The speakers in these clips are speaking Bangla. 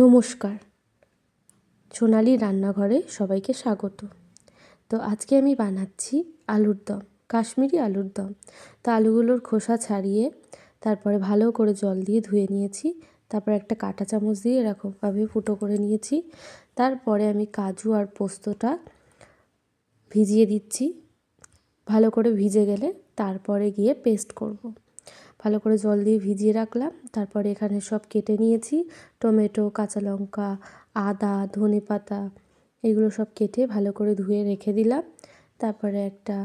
নমস্কার। সোনালি রান্নাঘরে সবাইকে স্বাগত। তো আজকে আমি বানাচ্ছি আলুর দম, কাশ্মীরি আলুর দম। তো আলুগুলোর খোসা ছাড়িয়ে তারপরে ভালো করে জল দিয়ে ধুয়ে নিয়েছি। তারপর একটা কাঁটা চামচ দিয়ে এরকমভাবে ফুটো করে নিয়েছি। তারপরে আমি কাজু আর পোস্তটা ভিজিয়ে দিচ্ছি। ভালো করে ভিজে গেলে তারপরে গিয়ে পেস্ট করব। ভালো করে জল দিয়ে ভিজিয়ে রাখলাম। তারপরে এখানে সব কেটে নিয়েছি। টমেটো, কাঁচা লঙ্কা, আদা, ধনে পাতা, এগুলো সব কেটে ভালো করে ধুয়ে রেখে দিলাম। তারপরে একটা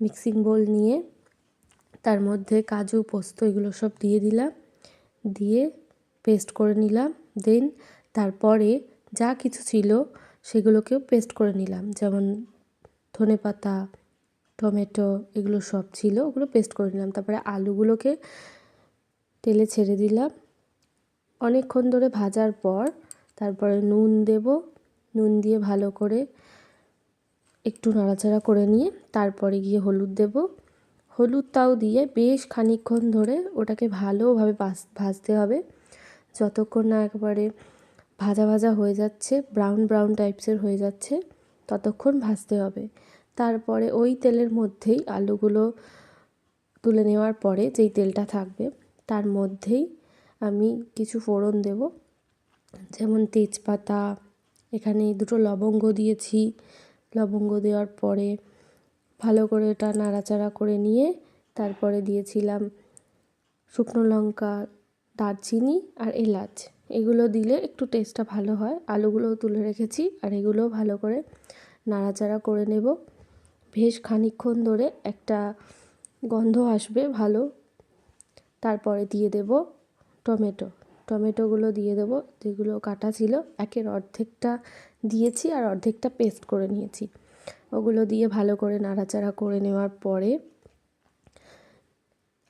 মিক্সিং বোল নিয়ে তার মধ্যে কাজু, পোস্ত এগুলো সব দিয়ে দিলাম। দিয়ে পেস্ট করে নিলাম। দেন তারপরে যা কিছু ছিল সেগুলোকেও পেস্ট করে নিলাম। যেমন ধনে পাতা টমেটো এগুলো সব ছিল, ওগুলো পেস্ট করে নিলাম। তারপরে আলুগুলোকে তেলে ছেড়ে দিলাম। অনেকক্ষণ ধরে ভাজার পর তারপরে নুন দেব। নুন দিয়ে ভালো করে একটু নাড়াচাড়া করে নিয়ে তারপরে গিয়ে হলুদ দেব। হলুদটাও দিয়ে বেশ খানিকক্ষণ ধরে ওটাকে ভালোভাবে ভাজতে হবে। যতক্ষণ না একবারে ভাজা ভাজা হয়ে যাচ্ছে ব্রাউন ব্রাউন টাইপসের হয়ে যাচ্ছে, ততক্ষণ ভাজতে হবে। তারপরে ওই তেলের মধ্যেই আলুগুলো তুলে নেওয়ার পরে যেই তেলটা থাকবে, তার মধ্যেই আমি কিছু ফোড়ন দেব। যেমন তেজপাতা, এখানে দুটো লবঙ্গ দিয়েছি। লবঙ্গ দেওয়ার পরে ভালো করে এটা নাড়াচাড়া করে নিয়ে তারপরে দিয়েছিলাম শুকনো লঙ্কা, দারচিনি আর এলাচ। এগুলো দিলে একটু টেস্টটা ভালো হয়। আলুগুলোও তুলে রেখেছি আর এগুলো ভালো করে নাড়াচাড়া করে নেব। বেশ খানিক্ষণ ধরে একটা গন্ধ আসবে, ভালো। তারপরে দিয়ে দেব টমেটো। টমেটোগুলো দিয়ে দেব, যেগুলো কাটা ছিল। একের অর্ধেকটা দিয়েছি আর অর্ধেকটা পেস্ট করে নিয়েছি। ওগুলো দিয়ে ভালো করে নাড়াচাড়া করে নেওয়ার পরে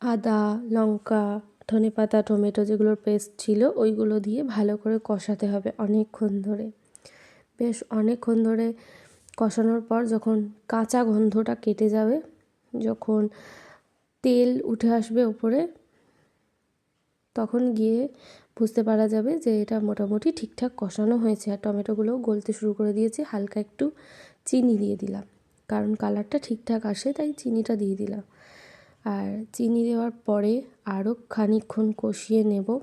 আদা, লঙ্কা ধনে পাতা টমেটো যেগুলোর পেস্ট ছিল, ওইগুলো দিয়ে ভালো করে কষাতে হবে অনেকক্ষণ ধরে। বেশ অনেকক্ষণ ধরে কষানোর পর যখন কাঁচা গন্ধটা কেটে যাবে, যখন তেল উঠে আসবে ওপরে, তখন গিয়ে বুঝতে পারা যাবে যে এটা মোটামুটি ঠিকঠাক কষানো হয়েছে। আর টমেটোগুলোও গলতে শুরু করে দিয়েছি, হালকা একটু চিনি দিয়ে দিলাম। কারণ কালারটা ঠিকঠাক আসে, তাই চিনিটা দিয়ে দিলাম। আর চিনি দেওয়ার পরে আরও খানিকক্ষণ কষিয়ে নেব।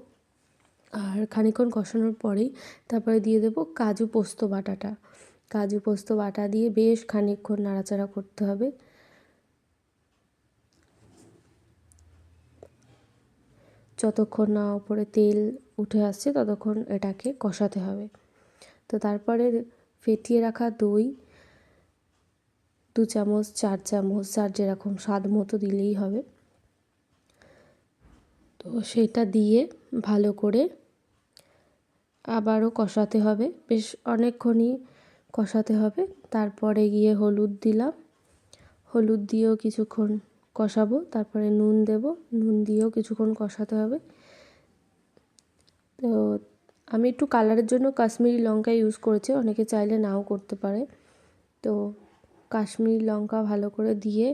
আর খানিকক্ষণ কষানোর পরেই তারপরে দিয়ে দেবো কাজু পোস্ত বাটাটা। কাজু পোস্ত বাটা দিয়ে বেশ খানিকক্ষণ নাড়াচাড়া করতে হবে। যতক্ষণ না ওপরে তেল উঠে আসছে ততক্ষণ এটাকে কষাতে হবে। তো তারপরে ফেটিয়ে রাখা দই, দু চামচ, চার চামচ, যার যেরকম স্বাদ মতো দিলেই হবে। তো সেটা দিয়ে ভালো করে আবারও কষাতে হবে। বেশ অনেকক্ষণই কষাতে হবে। তারপরে গিয়ে হলুদ দিলাম। হলুদ দিয়েও কিছুক্ষণ কষাবো। তারপরে নুন দেব। নুন দিয়েও কিছুক্ষণ কষাতে হবে। তো আমি একটু কালারের জন্য কাশ্মীরি লঙ্কা ইউজ করেছি। অনেকে চাইলে নাও করতে পারে। তো কাশ্মীরি লঙ্কা ভালো করে দিয়ে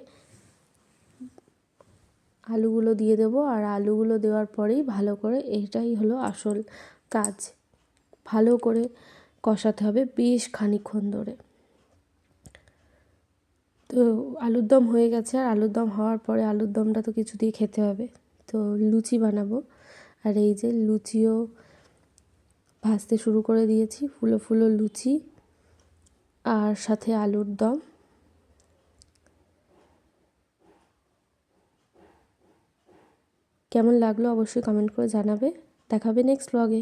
আলুগুলো দিয়ে দেব। আর আলুগুলো দেওয়ার পরেই ভালো করে এটাই হলো আসল কাজ। ভালো করে কষাতে হবে বেশ খানিক্ষণ ধরে। তো আলুর দম হয়ে গেছে, আর আলুর দম হওয়ার পরে আলুর দমটা তো কিছু দিয়ে খেতে হবে। তো লুচি বানাবো। আর এই যে লুচিও ভাজতে শুরু করে দিয়েছি, ফুলো ফুলো লুচি আর সাথে আলুর দম। কেমন লাগল অবশ্যই কমেন্ট করে জানাবে। দেখাবে নেক্সট ব্লগে